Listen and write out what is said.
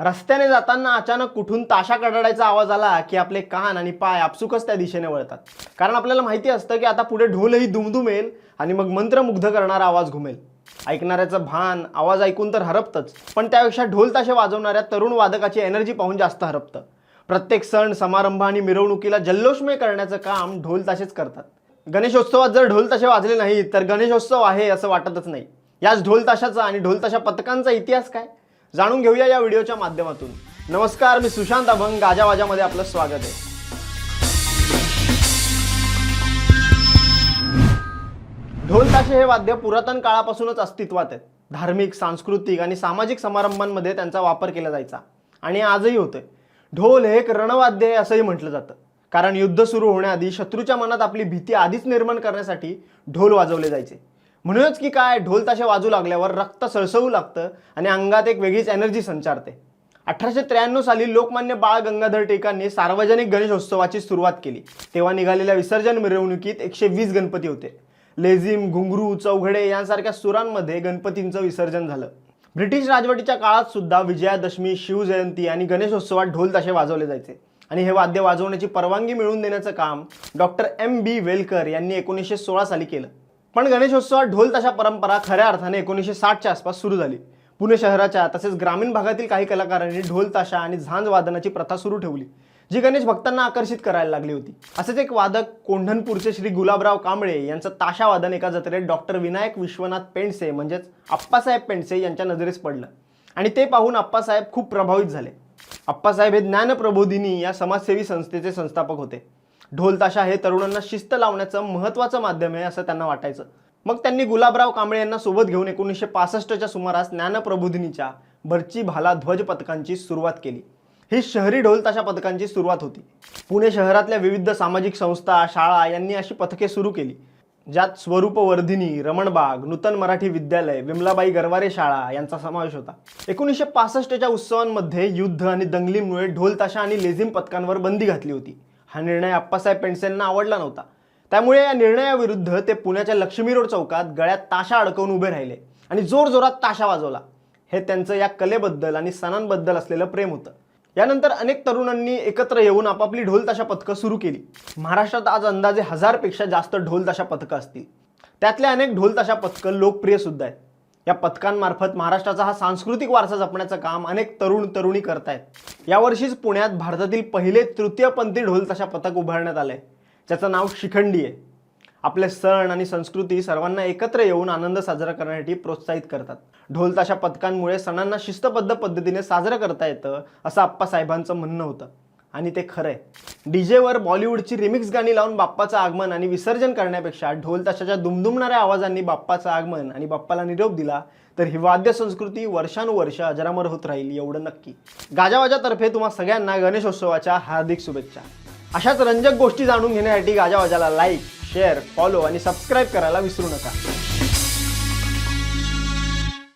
रस्त्याने जाताना अचानक कुठून ताशा कडाडायचा आवाज आला की आपले कान आणि पाय आपसुकच त्या दिशेने वळतात. कारण आपल्याला माहिती असतं की आता पुढे ढोलही दुमदुमेल आणि मग मंत्रमुग्ध करणारा आवाज घुमेल. ऐकणाऱ्याचं भान आवाज ऐकून तर हरपतच पण त्यापेक्षा ढोल ताशे वाजवणाऱ्या तरुण वादकाची एनर्जी पाहून जास्त हरपतं. प्रत्येक सण समारंभ आणि मिरवणुकीला जल्लोषमय करण्याचं काम ढोल ताशेच करतात. गणेशोत्सवात जर ढोल ताशे वाजले नाही तर गणेशोत्सव आहे असं वाटतच नाही. याच ढोल ताशाचा आणि ढोल ताशा पथकांचा इतिहास काय? जाणून घेऊया या व्हिडिओच्या माध्यमातून. नमस्कार मी सुशांत अभंग गाजावाजामध्ये आपलं स्वागत आहे. ढोल ताशे हे वाद्य पुरातन काळापासूनच अस्तित्वात आहेत. धार्मिक सांस्कृतिक आणि सामाजिक समारंभांमध्ये त्यांचा वापर केला जायचा आणि आजही होतोय. ढोल हे एक रणवाद्य आहे असंही म्हटलं जातं. कारण युद्ध सुरू होण्याआधी शत्रूच्या मनात आपली भीती आधीच निर्माण करण्यासाठी ढोल वाजवले जायचे. म्हणूनच की काय ढोल ताशे वाजू लागल्यावर रक्त सळसळू लागतं आणि अंगात एक वेगळीच एनर्जी संचारते. अठराशे त्र्याण्णव साली लोकमान्य बाळ गंगाधर टिळकांनी सार्वजनिक गणेशोत्सवाची सुरुवात केली. तेव्हा निघालेल्या विसर्जन मिरवणुकीत एकशे वीस गणपती होते. लेझिम घुंगरू चौघडे यांसारख्या सुरांमध्ये गणपतींचं विसर्जन झालं. ब्रिटिश राजवटीच्या काळात सुद्धा विजयादशमी शिवजयंती आणि गणेशोत्सवात ढोल ताशे वाजवले जायचे. आणि हे वाद्य वाजवण्याची परवानगी मिळवून देण्याचं काम डॉक्टर एम बी वेलकर यांनी एकोणीसशे सोळा साली केलं. पण गणेशोत्सवात ढोल तशा परंपरा खऱ्या अर्थाने एकोणीसशे साठच्या आसपास सुरू झाली. पुणे शहराच्या तसेच ग्रामीण भागातील काही कलाकारांनी ढोल ताशा आणि झांज वादनाची प्रथा सुरू ठेवली जी गणेश भक्तांना आकर्षित करायला लागली होती. असेच एक वादक कोंढणपूरचे श्री गुलाबराव कांबळे यांचं ताशा वादन एका जत्रेत डॉक्टर विनायक विश्वनाथ पेंडसे म्हणजेच आप्पासाहेब पेंडसे यांच्या नजरेस पडलं आणि ते पाहून आप्पासाहेब खूप प्रभावित झाले. आप्पासाहेब हे ज्ञानप्रबोधिनी या समाजसेवी संस्थेचे संस्थापक होते. ढोलताशा हे तरुणांना शिस्त लावण्याचं महत्त्वाचं माध्यम आहे असं त्यांना वाटायचं. मग त्यांनी गुलाबराव कांबळे यांना सोबत घेऊन एकोणीसशे पासष्टच्या सुमारास ज्ञानप्रबोधिनीच्या भरची भाला ध्वज पथकांची सुरुवात केली. ही शहरी ढोलताशा पथकांची सुरुवात होती. पुणे शहरातल्या विविध सामाजिक संस्था शाळा यांनी अशी पथके सुरू केली. ज्यात स्वरूपवर्धिनी रमणबाग नूतन मराठी विद्यालय विमलाबाई गरवारे शाळा यांचा समावेश होता. एकोणीसशे पासष्टच्या उत्सवांमध्ये युद्ध आणि दंगलीमुळे ढोलताशा आणि लेझिम पथकांवर बंदी घातली होती. हा निर्णय अप्पासाहेब पेंडसेंना आवडला नव्हता. त्यामुळे या निर्णयाविरुद्ध ते पुण्याच्या लक्ष्मी रोड चौकात गळ्यात ताशा अडकवून उभे राहिले आणि जोरजोरात ताशा वाजवला. हे त्यांचं या कलेबद्दल आणि सणांबद्दल असलेलं प्रेम होतं. यानंतर अनेक तरुणांनी एकत्र येऊन आपापली ढोलताशा पथकं सुरू केली. महाराष्ट्रात आज अंदाजे हजारपेक्षा जास्त ढोलताशा पथकं असतील. त्यातले अनेक ढोलताशा पथकं लोकप्रिय सुद्धा आहेत. या पथकांमार्फत महाराष्ट्राचा हा सांस्कृतिक वारसा जपण्याचं काम अनेक तरुण तरुणी करतायत. यावर्षीच पुण्यात भारतातील पहिले तृतीयपंथी ढोलताशा पथक उभारण्यात आलंय ज्याचं नाव शिखंडी आहे. आपले सण आणि संस्कृती सर्वांना एकत्र येऊन आनंद साजरा करण्यासाठी प्रोत्साहित करतात. ढोलताशा पथकांमुळे सणांना शिस्तबद्ध पद्धतीने साजरं करता येतं असं आप्पासाहेबांचं म्हणणं होतं. आणि ते खरं आहे डीजेवर बॉलिवूडची रिमिक्स गाणी लावून बाप्पाचं आगमन आणि विसर्जन करण्यापेक्षा ढोल ताशाच्या दुमदुमणाऱ्या आवाजांनी बाप्पाचं आगमन आणि बाप्पाला निरोप दिला तर ही वाद्य संस्कृती वर्षानुवर्ष अजरामर होत राहील एवढं नक्की. गाजावाजातर्फे तुम्हा सगळ्यांना गणेशोत्सवाच्या हार्दिक शुभेच्छा. अशाच रंजक गोष्टी जाणून घेण्यासाठी गाजावाजाला लाईक शेअर फॉलो आणि सबस्क्राईब करायला विसरू नका.